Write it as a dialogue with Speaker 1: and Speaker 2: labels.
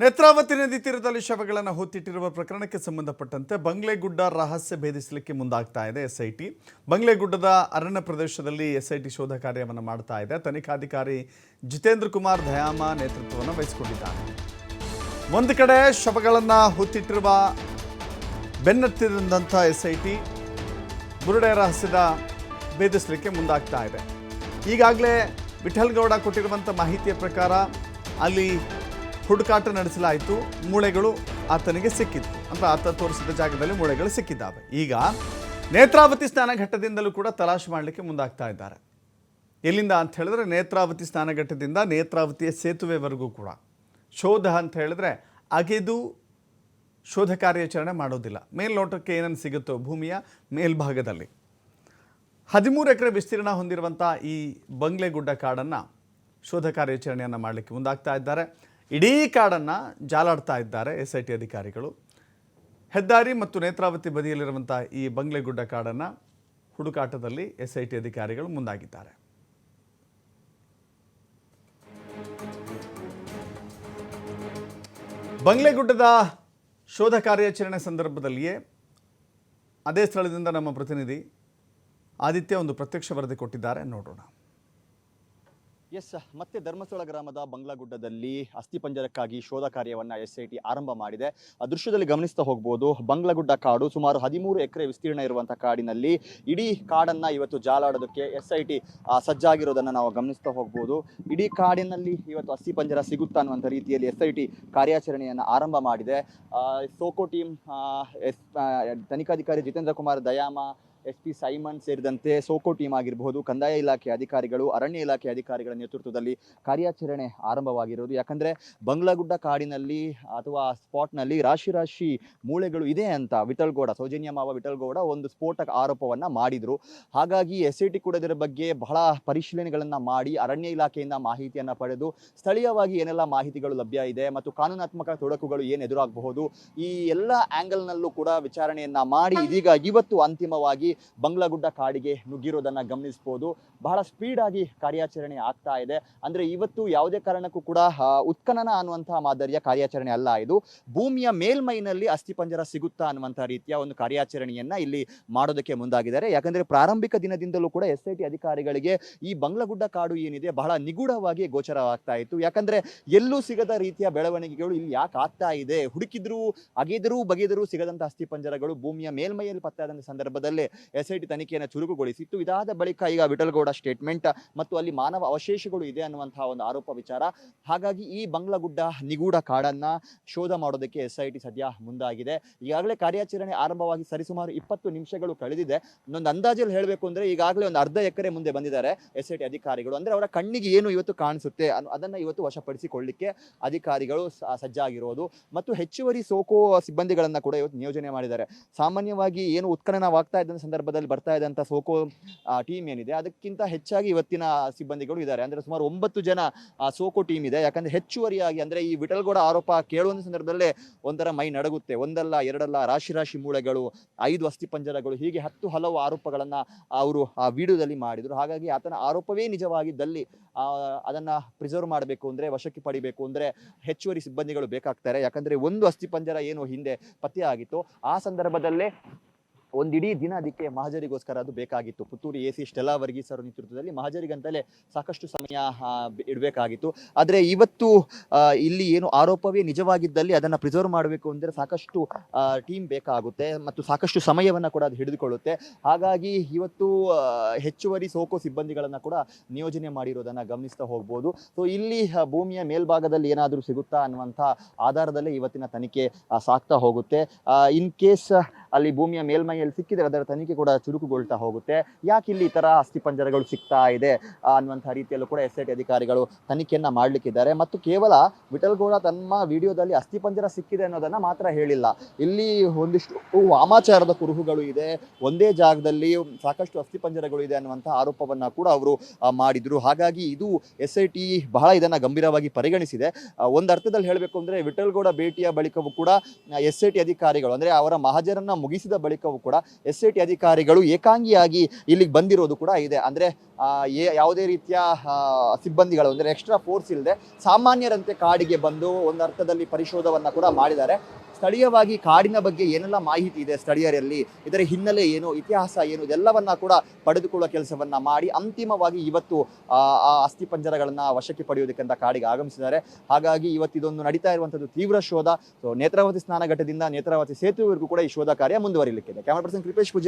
Speaker 1: ನೇತ್ರಾವತಿ ನದಿ ತೀರದಲ್ಲಿ ಶವಗಳನ್ನು ಹೊತ್ತಿಟ್ಟಿರುವ ಪ್ರಕರಣಕ್ಕೆ ಸಂಬಂಧಪಟ್ಟಂತೆ ಬಂಗ್ಲೆಗುಡ್ಡ ರಹಸ್ಯ ಭೇದಿಸಲಿಕ್ಕೆ ಮುಂದಾಗ್ತಾ ಇದೆ ಎಸ್ಐಟಿ. ಬಂಗ್ಲೆಗುಡ್ಡದ ಅರಣ್ಯ ಪ್ರದೇಶದಲ್ಲಿ ಎಸ್ಐಟಿ ಶೋಧ ಕಾರ್ಯವನ್ನು ಮಾಡ್ತಾ ಇದೆ. ತನಿಖಾಧಿಕಾರಿ ಜಿತೇಂದ್ರ ಕುಮಾರ್ ದಯಾಮ ನೇತೃತ್ವವನ್ನು ವಹಿಸಿಕೊಂಡಿದ್ದಾರೆ. ಒಂದು ಕಡೆ ಶವಗಳನ್ನು ಹೊತ್ತಿಟ್ಟಿರುವ ಬೆನ್ನತ್ತಿದಂಥ ಎಸ್ಐಟಿ ಬುರುಡೆ ರಹಸ್ಯದ ಭೇದಿಸಲಿಕ್ಕೆ ಮುಂದಾಗ್ತಾ ಇದೆ. ಈಗಾಗಲೇ ವಿಠಲ್ಗೌಡ ಕೊಟ್ಟಿರುವಂಥ ಮಾಹಿತಿಯ ಪ್ರಕಾರ ಅಲ್ಲಿ ಹುಡುಕಾಟ ನಡೆಸಲಾಯಿತು. ಮೂಳೆಗಳು ಆತನಿಗೆ ಸಿಕ್ಕಿತ್ತು ಅಂದ್ರೆ ಆತ ತೋರಿಸಿದ ಜಾಗದಲ್ಲಿ ಮೂಳೆಗಳು ಸಿಕ್ಕಿದ್ದಾವೆ. ಈಗ ನೇತ್ರಾವತಿ ಸ್ನಾನಘಟ್ಟದಿಂದಲೂ ಕೂಡ ತಲಾಶ್ ಮಾಡಲಿಕ್ಕೆ ಮುಂದಾಗ್ತಾ ಇದ್ದಾರೆ. ಎಲ್ಲಿಂದ ಅಂತ ಹೇಳಿದ್ರೆ ನೇತ್ರಾವತಿ ಸ್ನಾನಘಟ್ಟದಿಂದ ನೇತ್ರಾವತಿಯ ಸೇತುವೆವರೆಗೂ ಕೂಡ. ಶೋಧ ಅಂತ ಹೇಳಿದ್ರೆ ಅಗೆದು ಶೋಧ ಕಾರ್ಯಾಚರಣೆ ಮಾಡೋದಿಲ್ಲ. ಮೇಲ್ನೋಟಕ್ಕೆ ಏನನ್ನು ಸಿಗುತ್ತೋ ಭೂಮಿಯ ಮೇಲ್ಭಾಗದಲ್ಲಿ. ಹದಿಮೂರು ಎಕರೆ ವಿಸ್ತೀರ್ಣ ಹೊಂದಿರುವಂಥ ಈ ಬಂಗ್ಲೆ ಗುಡ್ಡ ಕಾಡನ್ನು ಶೋಧ ಕಾರ್ಯಾಚರಣೆಯನ್ನು ಮಾಡಲಿಕ್ಕೆ ಮುಂದಾಗ್ತಾ ಇದ್ದಾರೆ. ಇಡೀ ಕಾಡನ್ನು ಜಾಲಾಡ್ತಾ ಇದ್ದಾರೆ ಎಸ್ ಐ ಟಿ ಅಧಿಕಾರಿಗಳು. ಹೆದ್ದಾರಿ ಮತ್ತು ನೇತ್ರಾವತಿ ಬದಿಯಲ್ಲಿರುವಂಥ ಈ ಬಂಗ್ಲೆಗುಡ್ಡ ಕಾಡನ್ನು ಹುಡುಕಾಟದಲ್ಲಿ ಎಸ್ ಐ ಟಿ ಅಧಿಕಾರಿಗಳು ಮುಂದಾಗಿದ್ದಾರೆ. ಬಂಗ್ಲೆಗುಡ್ಡದ ಶೋಧ ಕಾರ್ಯಾಚರಣೆ ಸಂದರ್ಭದಲ್ಲಿಯೇ ಅದೇ ಸ್ಥಳದಿಂದ ನಮ್ಮ ಪ್ರತಿನಿಧಿ ಆದಿತ್ಯ ಒಂದು ಪ್ರತ್ಯಕ್ಷ ವರದಿ ಕೊಟ್ಟಿದ್ದಾರೆ. ನೋಡೋಣ.
Speaker 2: ಎಸ್, ಮತ್ತೆ ಧರ್ಮಸ್ಥಳ ಗ್ರಾಮದ ಬಂಗ್ಲಾಗುಡ್ಡದಲ್ಲಿ ಅಸ್ಥಿಪಂಜರಕ್ಕಾಗಿ ಶೋಧ ಕಾರ್ಯವನ್ನು ಎಸ್ ಐ ಟಿ ಆರಂಭ ಮಾಡಿದೆ. ಆ ದೃಶ್ಯದಲ್ಲಿ ಗಮನಿಸ್ತಾ ಹೋಗ್ಬೋದು, ಬಂಗ್ಲಾಗುಡ್ಡ ಕಾಡು ಸುಮಾರು ಹದಿಮೂರು ಎಕರೆ ವಿಸ್ತೀರ್ಣ ಇರುವಂಥ ಕಾಡಿನಲ್ಲಿ ಇಡೀ ಕಾಡನ್ನ ಇವತ್ತು ಜಾಲಾಡೋದಕ್ಕೆ ಎಸ್ ಐ ಟಿ ಸಜ್ಜಾಗಿರೋದನ್ನ ನಾವು ಗಮನಿಸ್ತಾ ಹೋಗ್ಬೋದು. ಇಡೀ ಕಾಡಿನಲ್ಲಿ ಇವತ್ತು ಅಸ್ಥಿಪಂಜರ ಸಿಗುತ್ತಾ ಅನ್ನುವಂಥ ರೀತಿಯಲ್ಲಿ ಎಸ್ ಐ ಟಿ ಕಾರ್ಯಾಚರಣೆಯನ್ನು ಆರಂಭ ಮಾಡಿದೆ. SOCO team S ತನಿಖಾಧಿಕಾರಿ Jitendra Kumar Dayama S P Simon ಸೇರಿದಂತೆ ಸೋಕೋ ಟೀಮ್ ಆಗಿರಬಹುದು ಕಂದಾಯ ಇಲಾಖೆ ಅಧಿಕಾರಿಗಳು ಅರಣ್ಯ ಇಲಾಖೆ ಅಧಿಕಾರಿಗಳ ನೇತೃತ್ವದಲ್ಲಿ ಕಾರ್ಯಾಚರಣೆ ಆರಂಭವಾಗಿರೋದು. ಯಾಕಂದ್ರೆ ಬಂಗ್ಲಾಗುಡ್ಡ ಕಾಡಿನಲ್ಲಿ ಅಥವಾ ಸ್ಪಾಟ್ನಲ್ಲಿ ರಾಶಿ ರಾಶಿ ಮೂಳೆಗಳು ಇದೆ ಅಂತ ವಿಠಲ್ಗೌಡ ಸೌಜನ್ಯ ಮಾವ ವಿಠಲ್ಗೌಡ ಒಂದು ಸ್ಫೋಟಕ ಆರೋಪವನ್ನ ಮಾಡಿದ್ರು. ಹಾಗಾಗಿ ಎಸ್ ಐ ಟಿ ಕೂಡ ಇದರ ಬಗ್ಗೆ ಬಹಳ ಪರಿಶೀಲನೆಗಳನ್ನು ಮಾಡಿ ಅರಣ್ಯ ಇಲಾಖೆಯಿಂದ ಮಾಹಿತಿಯನ್ನ ಪಡೆದು ಸ್ಥಳೀಯವಾಗಿ ಏನೆಲ್ಲ ಮಾಹಿತಿಗಳು ಲಭ್ಯ ಇದೆ ಮತ್ತು ಕಾನೂನಾತ್ಮಕ ತೊಡಕುಗಳು ಏನು ಎದುರಾಗಬಹುದು ಈ ಎಲ್ಲ ಆ್ಯಂಗಲ್ನಲ್ಲೂ ಕೂಡ ವಿಚಾರಣೆಯನ್ನ ಮಾಡಿ ಇದೀಗ ಇವತ್ತು ಅಂತಿಮವಾಗಿ ಬಂಗ್ಲಾಗುಡ್ಡ ಕಾಡಿಗೆ ನುಗ್ಗಿರೋದನ್ನ ಗಮನಿಸಬಹುದು ಬಹಳ ಸ್ಪೀಡ್ ಆಗಿ ಕಾರ್ಯಾಚರಣೆ ಆಗ್ತಾ ಇದೆ. ಅಂದ್ರೆ ಇವತ್ತು ಯಾವುದೇ ಕಾರಣಕ್ಕೂ ಕೂಡ ಉತ್ಖನನ ಅನ್ನುವಂತಹ ಮಾದರಿಯ ಕಾರ್ಯಾಚರಣೆ ಅಲ್ಲ ಇದು. ಭೂಮಿಯ ಮೇಲ್ಮೈನಲ್ಲಿ ಅಸ್ಥಿಪಂಜರ ಸಿಗುತ್ತಾ ಅನ್ನುವಂತಹ ರೀತಿಯ ಒಂದು ಕಾರ್ಯಾಚರಣೆಯನ್ನ ಇಲ್ಲಿ ಮಾಡೋದಕ್ಕೆ ಮುಂದಾಗಿದ್ದಾರೆ. ಯಾಕಂದ್ರೆ ಪ್ರಾರಂಭಿಕ ದಿನದಿಂದಲೂ ಕೂಡ ಎಸ್ ಐ ಟಿ ಅಧಿಕಾರಿಗಳಿಗೆ ಈ ಬಂಗ್ಲಗುಡ್ಡ ಕಾಡು ಏನಿದೆ ಬಹಳ ನಿಗೂಢವಾಗಿ ಗೋಚರವಾಗ್ತಾ ಇತ್ತು. ಯಾಕಂದ್ರೆ ಎಲ್ಲೂ ಸಿಗದ ರೀತಿಯ ಬೆಳವಣಿಗೆಗಳು ಇಲ್ಲಿ ಯಾಕೆ ಆಗ್ತಾ ಇದೆ? ಹುಡುಕಿದ್ರು, ಅಗೆದರೂ, ಬಗೆದರೂ ಸಿಗದಂತ ಅಸ್ಥಿಪಂಜರಗಳು ಭೂಮಿಯ ಮೇಲ್ಮೈಯಲ್ಲಿ ಪತ್ತೆಯಾದಂಥ ಸಂದರ್ಭದಲ್ಲೇ ಎಸ್ ಐ ಟಿ ತನಿಖೆಯನ್ನು ಚುರುಕುಗೊಳಿಸಿತ್ತು ಇದಾದ ಬಳಿಕ ಈಗ ವಿಠಲ್ಗೌಡ ಸ್ಟೇಟ್ಮೆಂಟ್ ಮತ್ತು ಅಲ್ಲಿ ಮಾನವ ಅವಶೇಷಗಳು ಇದೆ ಅನ್ನುವಂತಹ ಒಂದು ಆರೋಪ ವಿಚಾರ. ಹಾಗಾಗಿ ಈ ಬಂಗ್ಲಗುಡ್ಡ ನಿಗೂಢ ಕಾಡನ್ನ ಶೋಧ ಮಾಡೋದಕ್ಕೆ ಎಸ್ ಐ ಟಿ ಸದ್ಯ ಮುಂದಾಗಿದೆ. ಈಗಾಗಲೇ ಕಾರ್ಯಾಚರಣೆ ಆರಂಭವಾಗಿ ಸರಿಸುಮಾರು ಇಪ್ಪತ್ತು ನಿಮಿಷಗಳು ಕಳೆದಿದೆ. ಇನ್ನೊಂದು ಅಂದಾಜಲ್ಲಿ ಹೇಳಬೇಕು ಅಂದ್ರೆ ಈಗಾಗಲೇ ಒಂದು ಅರ್ಧ ಎಕರೆ ಮುಂದೆ ಬಂದಿದ್ದಾರೆ ಎಸ್ ಐ ಟಿ ಅಧಿಕಾರಿಗಳು. ಅಂದ್ರೆ ಅವರ ಕಣ್ಣಿಗೆ ಏನು ಇವತ್ತು ಕಾಣಿಸುತ್ತೆ ಅದನ್ನ ಇವತ್ತು ವಶಪಡಿಸಿಕೊಳ್ಳಿಕ್ಕೆ ಅಧಿಕಾರಿಗಳು ಸಜ್ಜಾಗಿರೋದು. ಮತ್ತು ಹೆಚ್ಚುವರಿ ಸೋಕೋ ಸಿಬ್ಬಂದಿಗಳನ್ನ ಕೂಡ ಇವತ್ತು ನಿಯೋಜನೆ ಮಾಡಿದ್ದಾರೆ. ಸಾಮಾನ್ಯವಾಗಿ ಏನು ಉತ್ಖನನವಾಗ್ತಾ ಇದ್ದ ಸಂದರ್ಭದಲ್ಲಿ ಬರ್ತಾ ಇದ್ದಂಥ ಸೋಕೋ ಟೀಮ್ ಏನಿದೆ, ಅದಕ್ಕಿಂತ ಹೆಚ್ಚಾಗಿ ಇವತ್ತಿನ ಸಿಬ್ಬಂದಿಗಳು ಇದ್ದಾರೆ. ಅಂದರೆ ಸುಮಾರು ಒಂಬತ್ತು ಜನ ಸೋಕೋ ಟೀಮ್ ಇದೆ. ಯಾಕಂದರೆ ಹೆಚ್ಚುವರಿಯಾಗಿ ಅಂದರೆ ಈ ವಿಠಲ್ಗೌಡ ಆರೋಪ ಕೇಳುವಂಥ ಸಂದರ್ಭದಲ್ಲೇ ಒಂದರ ಮೈ ನಡಗುತ್ತೆ. ಒಂದಲ್ಲ, ಎರಡಲ್ಲ, ರಾಶಿ ರಾಶಿ ಮೂಳೆಗಳು, ಐದು ಅಸ್ಥಿಪಂಜರಗಳು ಹೀಗೆ ಹತ್ತು ಹಲವು ಆರೋಪಗಳನ್ನು ಅವರು ಆ ವಿಡಿಯೋದಲ್ಲಿ ಮಾಡಿದರು. ಹಾಗಾಗಿ ಆತನ ಆರೋಪವೇ ನಿಜವಾಗಿದ್ದಲ್ಲಿ ಅದನ್ನು ಪ್ರಿಸರ್ವ್ ಮಾಡಬೇಕು ಅಂದರೆ, ವಶಕ್ಕೆ ಪಡಿಬೇಕು ಅಂದರೆ ಹೆಚ್ಚುವರಿ ಸಿಬ್ಬಂದಿಗಳು ಬೇಕಾಗ್ತಾರೆ. ಯಾಕಂದರೆ ಒಂದು ಅಸ್ಥಿಪಂಜರ ಏನು ಹಿಂದೆ ಪತ್ತೆ ಆ ಸಂದರ್ಭದಲ್ಲೇ ಒಂದಿಡೀ ದಿನ ಅದಕ್ಕೆ ಮಹಜರಿಗೋಸ್ಕರ ಅದು ಬೇಕಾಗಿತ್ತು. Puttur A C Stella Varghese ಅವರ ನೇತೃತ್ವದಲ್ಲಿ ಮಹಜರಿಗಂತಲೇ ಸಾಕಷ್ಟು ಸಮಯ ಇಡಬೇಕಾಗಿತ್ತು. ಆದರೆ ಇವತ್ತು ಇಲ್ಲಿ ಏನು ಆರೋಪವೇ ನಿಜವಾಗಿದ್ದಲ್ಲಿ ಅದನ್ನು ಪ್ರಿಸರ್ವ್ ಮಾಡಬೇಕು ಅಂದರೆ ಸಾಕಷ್ಟು ಟೀಮ್ ಬೇಕಾಗುತ್ತೆ ಮತ್ತು ಸಾಕಷ್ಟು ಸಮಯವನ್ನು ಕೂಡ ಅದು ಹಿಡಿದುಕೊಳ್ಳುತ್ತೆ. ಹಾಗಾಗಿ ಇವತ್ತು ಹೆಚ್ಚುವರಿ ಸೋಕೋ ಸಿಬ್ಬಂದಿಗಳನ್ನು ಕೂಡ ನಿಯೋಜನೆ ಮಾಡಿರೋದನ್ನು ಗಮನಿಸ್ತಾ ಹೋಗ್ಬೋದು. ಸೊ ಇಲ್ಲಿ ಭೂಮಿಯ ಮೇಲ್ಭಾಗದಲ್ಲಿ ಏನಾದರೂ ಸಿಗುತ್ತಾ ಅನ್ನುವಂಥ ಆಧಾರದಲ್ಲೇ ಇವತ್ತಿನ ತನಿಖೆ ಸಾಕ್ತಾ ಹೋಗುತ್ತೆ. ಇನ್ ಕೇಸ್ ಅಲ್ಲಿ ಭೂಮಿಯ ಮೇಲ್ಮೈಯಲ್ಲಿ ಸಿಕ್ಕಿದರೆ ಅದರ ತನಿಖೆ ಕೂಡ ಚುರುಕುಗೊಳ್ತಾ ಹೋಗುತ್ತೆ. ಯಾಕೆ ಇಲ್ಲಿ ಈ ತರ ಅಸ್ಥಿಪಂಜರಗಳು ಸಿಗ್ತಾ ಇದೆ ಅನ್ನುವಂಥ ರೀತಿಯಲ್ಲೂ ಕೂಡ ಎಸ್ ಐ ಟಿ ಅಧಿಕಾರಿಗಳು ತನಿಖೆಯನ್ನ ಮಾಡಲಿಕ್ಕಿದ್ದಾರೆ. ಮತ್ತು ಕೇವಲ ವಿಠಲ್ಗೌಡ ತಮ್ಮ ವಿಡಿಯೋದಲ್ಲಿ ಅಸ್ಥಿಪಂಜರ ಸಿಕ್ಕಿದೆ ಅನ್ನೋದನ್ನ ಮಾತ್ರ ಹೇಳಿಲ್ಲ. ಇಲ್ಲಿ ಒಂದಿಷ್ಟು ವಾಮಾಚಾರದ ಕುರುಹುಗಳು ಇದೆ. ಒಂದೇ ಜಾಗದಲ್ಲಿ ಸಾಕಷ್ಟು ಅಸ್ಥಿಪಂಜರಗಳು ಇದೆ ಅನ್ನುವಂಥ ಆರೋಪವನ್ನ ಕೂಡ ಅವರು ಮಾಡಿದ್ರು. ಹಾಗಾಗಿ ಇದು ಎಸ್ ಐ ಟಿ ಬಹಳ ಇದನ್ನ ಗಂಭೀರವಾಗಿ ಪರಿಗಣಿಸಿದೆ. ಒಂದು ಅರ್ಥದಲ್ಲಿ ಹೇಳಬೇಕು ಅಂದ್ರೆ ವಿಠಲ್ಗೌಡ ಭೇಟಿಯ ಬಳಿಕವೂ ಕೂಡ ಎಸ್ ಐ ಟಿ ಅಧಿಕಾರಿಗಳು, ಅಂದ್ರೆ ಅವರ ಮಹಾಜರನ್ನು ಮುಗಿಸಿದ ಬಳಿಕವೂ ಕೂಡ ಕೂಡ ಎಸ್ ಐ ಟಿ ಅಧಿಕಾರಿಗಳು ಏಕಾಂಗಿಯಾಗಿ ಇಲ್ಲಿಗೆ ಬಂದಿರೋದು ಕೂಡ ಇದೆ. ಅಂದ್ರೆ ಯಾವುದೇ ರೀತಿಯ ಸಿಬ್ಬಂದಿಗಳು, ಅಂದರೆ ಎಕ್ಸ್ಟ್ರಾ ಫೋರ್ಸ್ ಇಲ್ಲದೆ ಸಾಮಾನ್ಯರಂತೆ ಕಾಡಿಗೆ ಬಂದು ಒಂದು ಅರ್ಥದಲ್ಲಿ ಪರಿಶೋಧವನ್ನ ಕೂಡ ಮಾಡಿದ್ದಾರೆ. ಸ್ಥಳೀಯವಾಗಿ ಕಾಡಿನ ಬಗ್ಗೆ ಏನೆಲ್ಲ ಮಾಹಿತಿ ಇದೆ ಸ್ಥಳೀಯರಲ್ಲಿ? ಇದರ ಹಿನ್ನೆಲೆ ಏನು? ಇತಿಹಾಸ ಏನು? ಇದೆಲ್ಲವನ್ನ ಕೂಡ ಪಡೆದುಕೊಳ್ಳುವ ಕೆಲಸವನ್ನ ಮಾಡಿ ಅಂತಿಮವಾಗಿ ಇವತ್ತು, ಆ ಅಸ್ಥಿ ಪಂಜರಗಳನ್ನ ವಶಕ್ಕೆ ಪಡೆಯುವುದಕ್ಕಂತ ಕಾಡಿಗೆ ಆಗಮಿಸಿದ್ದಾರೆ. ಹಾಗಾಗಿ ಇವತ್ತು ಇದೊಂದು ನಡೀತಾ ಇರುವಂತದ್ದು ತೀವ್ರ ಶೋಧ. ನೇತ್ರಾವತಿ ಸ್ನಾನಘಟ್ಟದಿಂದ ನೇತ್ರಾವತಿ ಸೇತುವೆವರೆಗೂ ಕೂಡ ಈ ಶೋಧ ಕಾರ್ಯ ಮುಂದುವರಿಲಿಕ್ಕಿದೆ. Camera person Kripesh Poojari